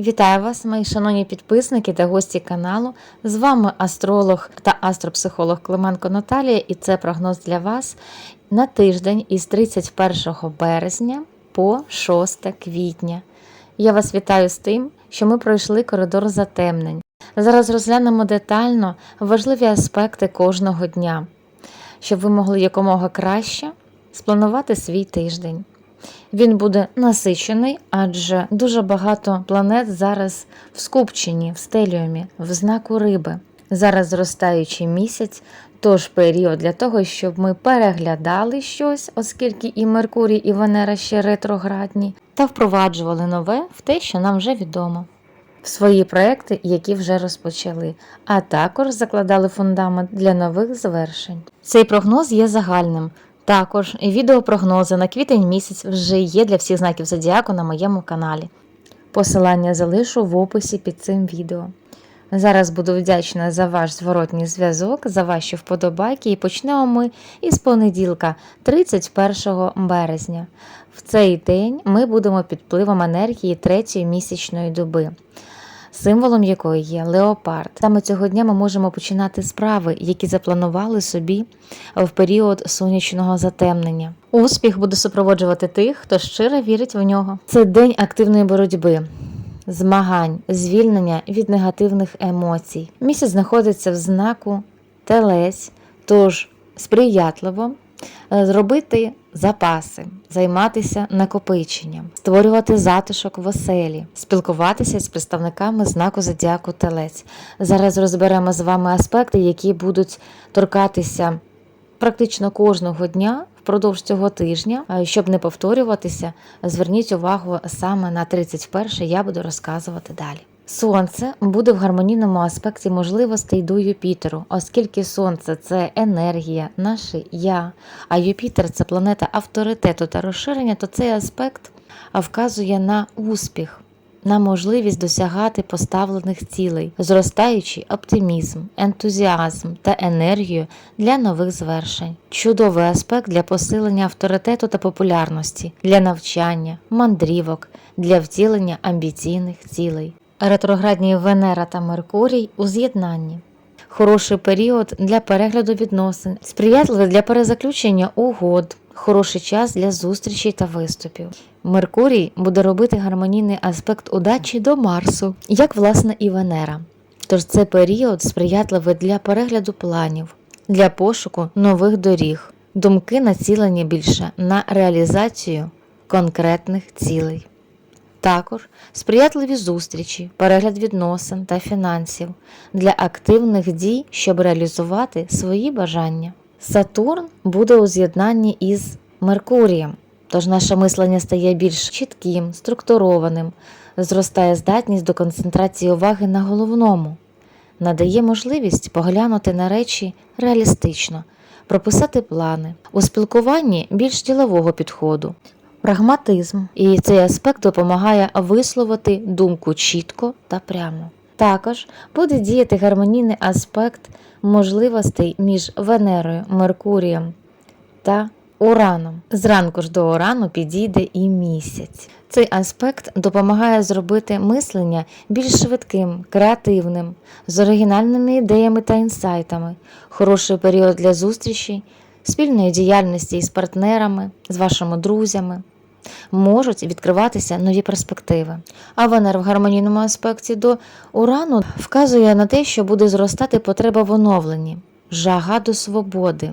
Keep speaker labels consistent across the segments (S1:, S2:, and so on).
S1: Вітаю вас, мої шановні підписники та гості каналу. З вами астролог та астропсихолог Клименко Наталія, і це прогноз для вас на тиждень із 31 березня по 6 квітня. Я вас вітаю з тим, що ми пройшли коридор затемнень. Зараз розглянемо детально важливі аспекти кожного дня, щоб ви могли якомога краще спланувати свій тиждень. Він буде насичений, адже дуже багато планет зараз в скупченні, в стеліумі, в знаку риби. Зараз зростаючий місяць, тож період для того, щоб ми переглядали щось, оскільки і Меркурій, і Венера ще ретроградні, та впроваджували нове в те, що нам вже відомо. В свої проекти, які вже розпочали, а також закладали фундамент для нових звершень. Цей прогноз є загальним, також відеопрогнози на квітень місяць вже є для всіх знаків зодіаку на моєму каналі. Посилання залишу в описі під цим відео. Зараз буду вдячна за ваш зворотній зв'язок, за ваші вподобайки, і почнемо ми із понеділка, 31 березня. В цей день ми будемо під впливом енергії третьої місячної доби символом якої є леопард. Саме цього дня ми можемо починати справи, які запланували собі в період сонячного затемнення. Успіх буде супроводжувати тих, хто щиро вірить в нього. Це день активної боротьби. Змагань, звільнення від негативних емоцій. Місяць знаходиться в знаку телець, тож сприятливо зробити запаси, займатися накопиченням, створювати затишок в оселі, спілкуватися з представниками знаку зодіаку Телець. Зараз розберемо з вами аспекти, які будуть торкатися практично кожного дня. Впродовж цього тижня, Е, щоб не повторюватися, зверніть увагу саме на 31 я буду розказувати далі. Сонце буде в гармонійному аспекті можливостей до Юпітеру, оскільки Сонце це енергія, наше я, а Юпітер це планета авторитету та розширення, то цей аспект вказує на успіх, на можливість досягати поставлених цілей, зростаючий оптимізм, ентузіазм та енергію для нових звершень. Чудовий аспект для посилення авторитету та популярності, для навчання, мандрівок, для втілення амбіційних цілей. Ретроградні Венера та Меркурій у з'єднанні. Хороший період для перегляду відносин, сприятливий для перезаключення угод, хороший час для зустрічей та виступів. Меркурій буде робити гармонійний аспект удачі до Марсу, як власне і Венера. Тож це період сприятливий для перегляду планів, для пошуку нових доріг. Думки націлені більше на реалізацію конкретних цілей. Також сприятливі зустрічі, перегляд відносин та фінансів для активних дій, щоб реалізувати свої бажання. Сатурн буде у з'єднанні із Меркурієм, тож наше мислення стає більш чітким, структурованим, зростає здатність до концентрації уваги на головному, надає можливість поглянути на речі реалістично, прописати плани, у спілкуванні більш ділового підходу, прагматизм, і цей аспект допомагає висловити думку чітко та прямо. Також буде діяти гармонійний аспект можливостей між Венерою, Меркурієм та Ураном. Зранку ж до Урану підійде і місяць. Цей аспект допомагає зробити мислення більш швидким, креативним, з оригінальними ідеями та інсайтами, хороший період для зустрічей, спільної діяльності із партнерами, з вашими друзями. Можуть відкриватися нові перспективи. А Венера в гармонійному аспекті до Урану вказує на те, що буде зростати потреба в оновленні, жага до свободи,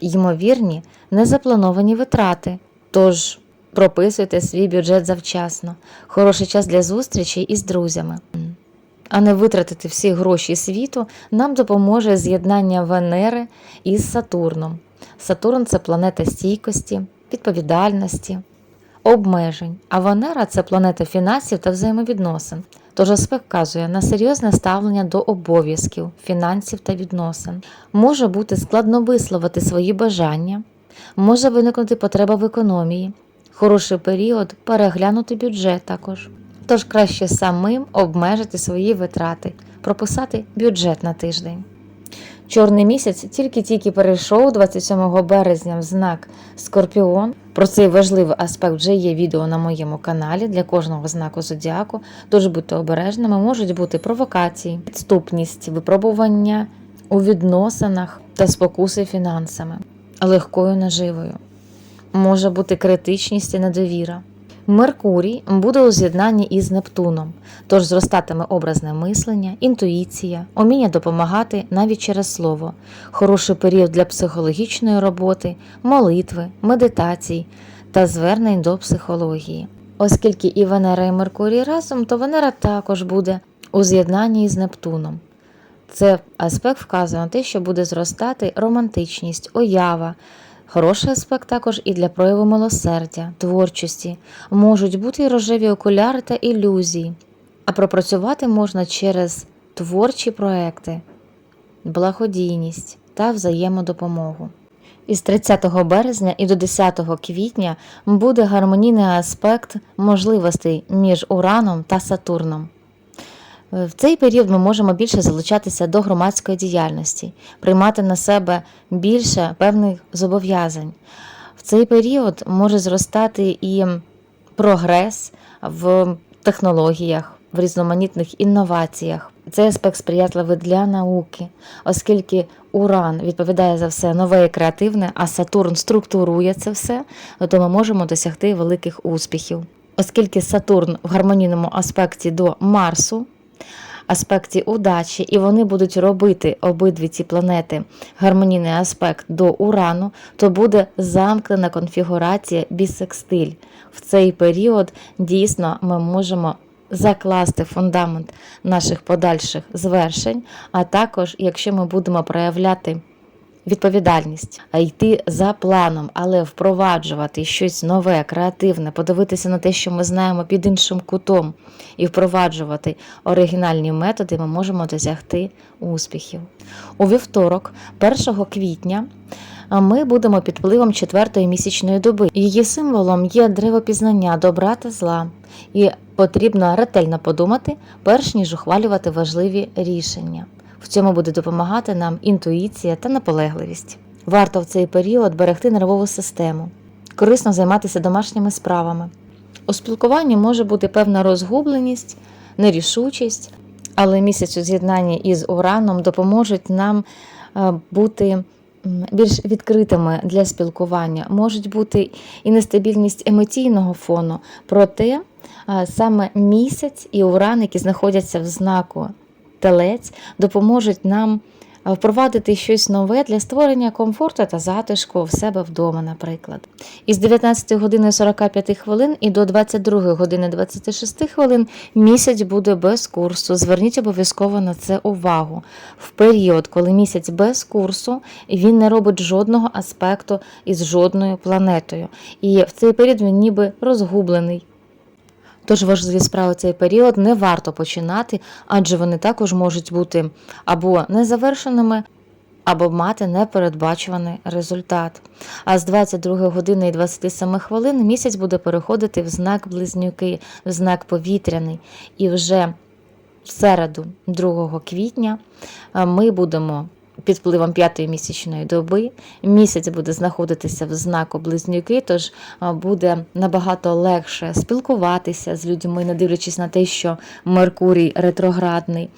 S1: ймовірні незаплановані витрати. Тож прописуйте свій бюджет завчасно, хороший час для зустрічей із друзями. А не витратити всі гроші світу нам допоможе з'єднання Венери із Сатурном. Сатурн це планета стійкості, відповідальності, обмежень, а Венера це планета фінансів та взаємовідносин. Тож аспект вказує на серйозне ставлення до обов'язків, фінансів та відносин. Може бути складно висловити свої бажання, може виникнути потреба в економії, хороший період переглянути бюджет також. Тож краще самим обмежити свої витрати, прописати бюджет на тиждень. Чорний місяць тільки-тільки перейшов 27 березня в знак Скорпіон. Про цей важливий аспект вже є відео на моєму каналі для кожного знаку зодіаку. Тож будьте обережними, можуть бути провокації, підступність, випробування у відносинах та спокуси фінансами, легкою наживою. Може бути критичність і недовіра. Меркурій буде у з'єднанні із Нептуном, тож зростатиме образне мислення, інтуїція, уміння допомагати навіть через слово, хороший період для психологічної роботи, молитви, медитацій та звернень до психології. Оскільки і Венера, і Меркурій разом, то Венера також буде у з'єднанні із Нептуном. Це аспект вказує на те, що буде зростати романтичність, оява. Хороший аспект також і для прояву милосердя, творчості, можуть бути і рожеві окуляри та ілюзії, а пропрацювати можна через творчі проекти, благодійність та взаємодопомогу. Із 30 березня і до 10 квітня буде гармонійний аспект можливостей між Ураном та Сатурном. В цей період ми можемо більше залучатися до громадської діяльності, приймати на себе більше певних зобов'язань. В цей період може зростати і прогрес в технологіях, в різноманітних інноваціях. Цей аспект сприятливий для науки, оскільки Уран відповідає за все нове і креативне, а Сатурн структурує це все, то ми можемо досягти великих успіхів. Оскільки Сатурн в гармонійному аспекті до Марсу, аспекті удачі, і вони будуть робити обидві ці планети гармонійний аспект до Урану, то буде замкнена конфігурація бісекстиль. В цей період дійсно ми можемо закласти фундамент наших подальших звершень, а також, якщо ми будемо проявляти відповідальність, а йти за планом, але впроваджувати щось нове, креативне, подивитися на те, що ми знаємо під іншим кутом, і впроваджувати оригінальні методи, ми можемо досягти успіхів. У вівторок, 1 квітня. Ми будемо під впливом четвертої місячної доби. Її символом є древопізнання добра та зла, і потрібно ретельно подумати, перш ніж ухвалювати важливі рішення. В цьому буде допомагати нам інтуїція та наполегливість. Варто в цей період берегти нервову систему, корисно займатися домашніми справами. У спілкуванні може бути певна розгубленість, нерішучість, але місяць у з'єднанні із ураном допоможуть нам е, бути більш відкритими для спілкування. Можуть бути і нестабільність емоційного фону, проте е, саме місяць і уран, які знаходяться в знаку телець допоможуть нам е, впровадити щось нове для створення комфорту та затишку в себе вдома, наприклад. Із 19 години 45 хвилин і до 22 години 26 хвилин місяць буде без курсу. Зверніть обов'язково на це увагу. В період, коли місяць без курсу, він не робить жодного аспекту із жодною планетою. І в цей період він ніби розгублений. Тож важливі справи цей період не варто починати, адже вони також можуть бути або незавершеними, або мати непередбачуваний результат. А з 22 години і 27 хвилин місяць буде переходити в знак близнюки, в знак повітряний. І вже в середу, 2 квітня, ми будемо під впливом п'ятої місячної доби. Місяць буде знаходитися в знаку близнюки, тож буде набагато легше спілкуватися з людьми, не дивлячись на те, що Меркурій ретроградний,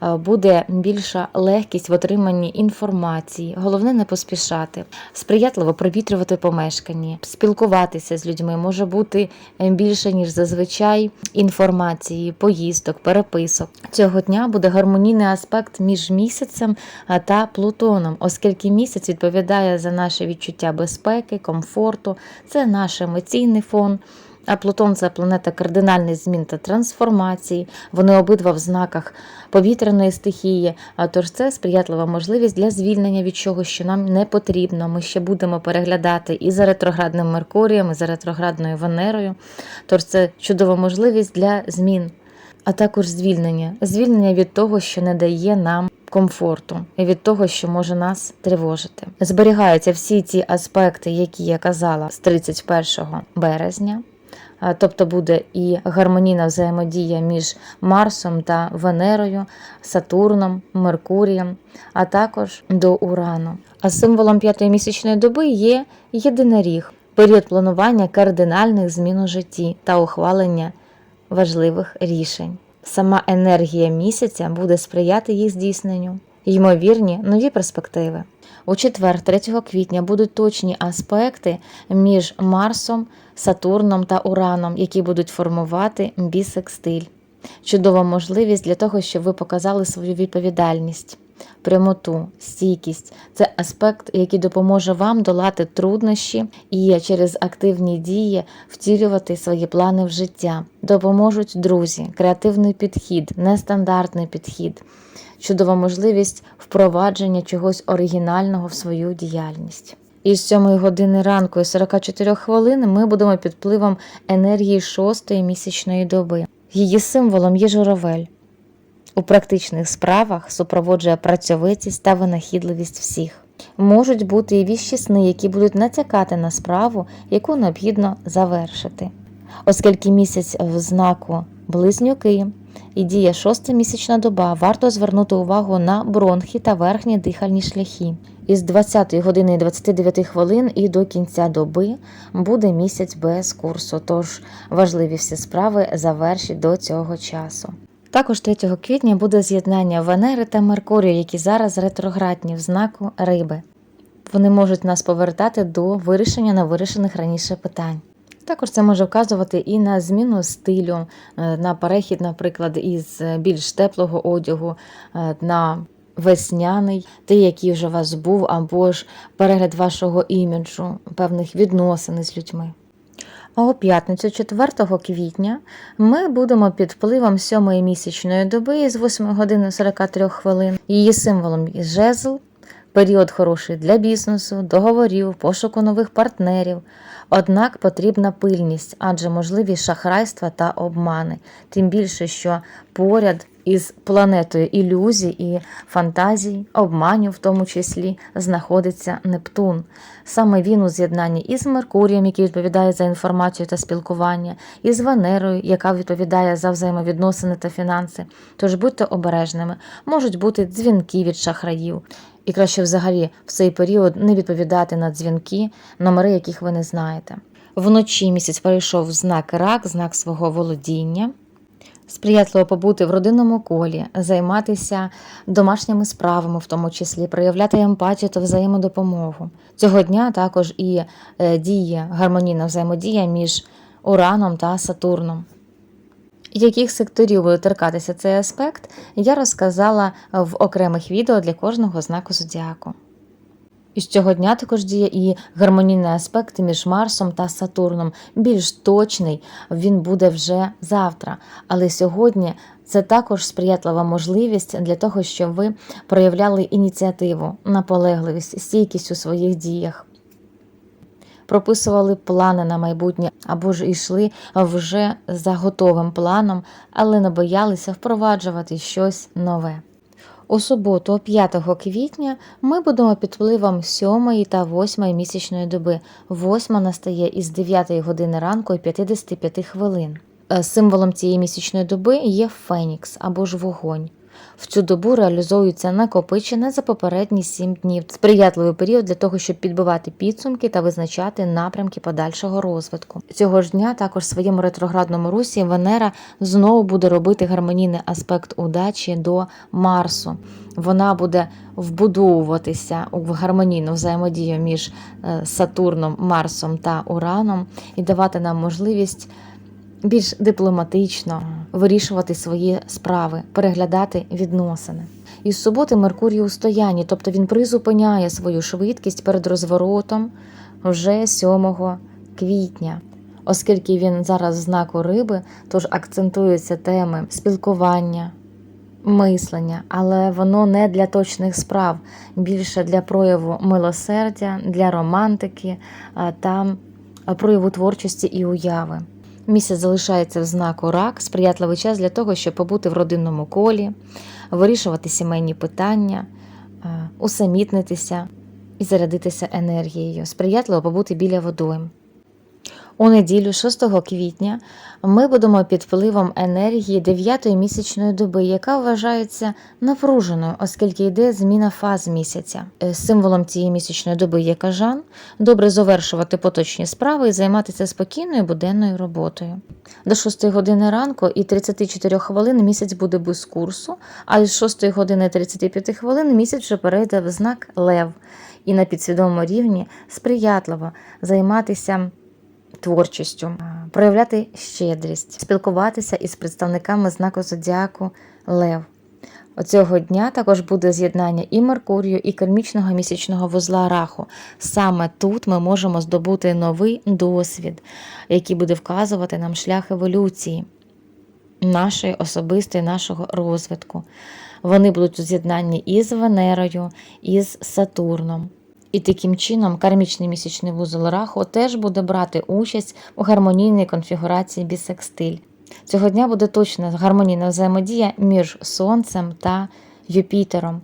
S1: буде більша легкість в отриманні інформації. Головне не поспішати, сприятливо провітрювати помешкання, спілкуватися з людьми може бути більше ніж зазвичай інформації, поїздок, переписок. Цього дня буде гармонійний аспект між місяцем та Плутоном, оскільки місяць відповідає за наше відчуття безпеки, комфорту, це наш емоційний фон. А Плутон це планета кардинальних змін та трансформації. Вони обидва в знаках повітряної стихії. А тож це сприятлива можливість для звільнення від чогось, що нам не потрібно. Ми ще будемо переглядати і за ретроградним Меркурієм, і за ретроградною Венерою. Тож це чудова можливість для змін, а також звільнення, звільнення від того, що не дає нам комфорту і від того, що може нас тривожити. Зберігаються всі ці аспекти, які я казала з 31 березня. Тобто буде і гармонійна взаємодія між Марсом та Венерою, Сатурном, Меркурієм, а також до Урану. А символом п'ятої місячної доби є єдиноріг, період планування кардинальних змін у житті та ухвалення важливих рішень. Сама енергія місяця буде сприяти їх здійсненню, ймовірні нові перспективи. У четвер, 3 квітня, будуть точні аспекти між Марсом, Сатурном та Ураном, які будуть формувати бісекстиль. Чудова можливість для того, щоб ви показали свою відповідальність, прямоту, стійкість. Це аспект, який допоможе вам долати труднощі і через активні дії втілювати свої плани в життя. Допоможуть друзі, креативний підхід, нестандартний підхід, чудова можливість впровадження чогось оригінального в свою діяльність. І з 7 години ранку і 44 хвилин ми будемо під впливом енергії шостої місячної доби. Її символом є журавель. У практичних справах супроводжує працьовитість та винахідливість всіх. Можуть бути і віщі сни, які будуть натякати на справу, яку необхідно завершити. Оскільки місяць в знаку близнюки і діє шоста місячна доба, варто звернути увагу на бронхи та верхні дихальні шляхи. Із 20 години 29 хвилин і до кінця доби буде місяць без курсу, тож важливі всі справи завершіть до цього часу. Також 3 квітня буде з'єднання Венери та Меркурію, які зараз ретроградні в знаку риби. Вони можуть нас повертати до вирішення невирішених раніше питань. Також це може вказувати і на зміну стилю, е, на перехід, наприклад, із більш теплого одягу е, на весняний, той, який вже у вас був, або ж перегляд вашого іміджу, певних відносин з людьми. А у п'ятницю, 4 квітня, ми будемо під впливом сьомої місячної доби з 8 години 43 хвилин. Її символом є жезл, період хороший для бізнесу, договорів, пошуку нових партнерів. Однак потрібна пильність, адже можливі шахрайства та обмани, тим більше, що поряд із планетою ілюзій і фантазій, обманів, в тому числі, знаходиться Нептун. Саме він у з'єднанні із Меркурієм, який відповідає за інформацію та спілкування, і з Венерою, яка відповідає за взаємовідносини та фінанси. Тож будьте обережними, можуть бути дзвінки від шахраїв. І краще взагалі в цей період не відповідати на дзвінки, номери яких ви не знаєте. Вночі місяць перейшов знак рак, знак свого володіння. Сприятливо побути в родинному колі, займатися домашніми справами, в тому числі проявляти емпатію та взаємодопомогу. Цього дня також і е, діє гармонійна взаємодія між Ураном та Сатурном. Яких секторів буде торкатися цей аспект, я розказала в окремих відео для кожного знаку зодіаку. І з цього дня також діє і гармонійний аспект між Марсом та Сатурном. Більш точний він буде вже завтра. Але сьогодні це також сприятлива можливість для того, щоб ви проявляли ініціативу, наполегливість, стійкість у своїх діях. Прописували плани на майбутнє або ж йшли вже за готовим планом, але не боялися впроваджувати щось нове. У суботу, 5 квітня, ми будемо під впливом 7 та 8 місячної доби. Восьма настає із 9 години ранку і 55 хвилин. Е, Символом цієї місячної доби є Фенікс або ж вогонь. В цю добу реалізовується накопичене за попередні 7 днів. Сприятливий період для того, щоб підбивати підсумки та визначати напрямки подальшого розвитку. Цього ж дня також в своєму ретроградному русі Венера знову буде робити гармонійний аспект удачі до Марсу. Вона буде вбудовуватися в гармонійну взаємодію між е, Сатурном, Марсом та Ураном і давати нам можливість більш дипломатично вирішувати свої справи, переглядати відносини. Із суботи Меркурій у стоянні, тобто він призупиняє свою швидкість перед розворотом вже 7 квітня. Оскільки він зараз в знаку риби, тож акцентуються теми спілкування, мислення, але воно не для точних справ, більше для прояву милосердя, для романтики а, та прояву творчості і уяви. Місяць залишається в знаку рак, сприятливий час для того, щоб побути в родинному колі, вирішувати сімейні питання, е, усамітнитися і зарядитися енергією, сприятливо побути біля водойм. У неділю, 6 квітня, ми будемо під впливом енергії 9-ї місячної доби, яка вважається напруженою, оскільки йде зміна фаз місяця. Е, Символом цієї місячної доби є кажан. Добре завершувати поточні справи і займатися спокійною буденною роботою. До 6 години ранку і 34 хвилин місяць буде без курсу, а із 6 години 35 хвилин місяць вже перейде в знак Лев і на підсвідомому рівні сприятливо займатися творчістю, проявляти щедрість, спілкуватися із представниками знаку зодіаку Лев. Оцього дня також буде з'єднання і Меркурію, і кармічного місячного вузла Раху. Саме тут ми можемо здобути новий досвід, який буде вказувати нам шлях еволюції нашої особистої, нашого розвитку. Вони будуть у з'єднанні із Венерою, із Сатурном. І таким чином кармічний місячний вузол Раху теж буде брати участь у гармонійній конфігурації бісекстиль. Цього дня буде точна гармонійна взаємодія між Сонцем та Юпітером,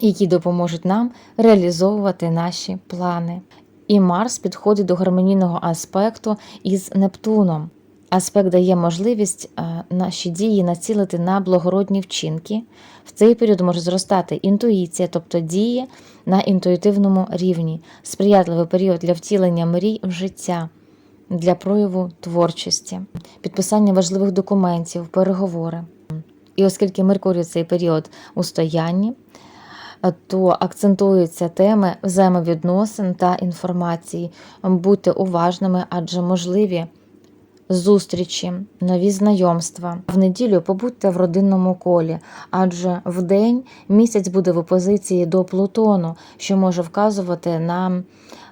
S1: які допоможуть нам реалізовувати наші плани. І Марс підходить до гармонійного аспекту із Нептуном. Аспект дає можливість е, наші дії націлити на благородні вчинки. В цей період може зростати інтуїція, тобто дії на інтуїтивному рівні, сприятливий період для втілення мрій в життя, для прояву творчості, підписання важливих документів, переговори. І оскільки Меркурій цей період у стоянні, е, то акцентуються теми взаємовідносин та інформації. Будьте уважними, адже можливі зустрічі, нові знайомства. В неділю побудьте в родинному колі, адже в день місяць буде в опозиції до Плутону, що може вказувати на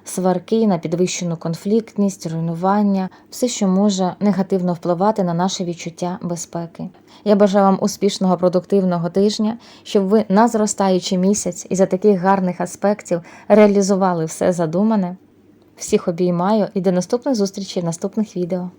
S1: сварки, на підвищену конфліктність, руйнування, все, що може негативно впливати на наше відчуття безпеки. Я бажаю вам успішного продуктивного тижня, щоб ви на зростаючий місяць із за таких гарних аспектів реалізували все задумане. Всіх обіймаю і до наступних зустрічей в наступних відео.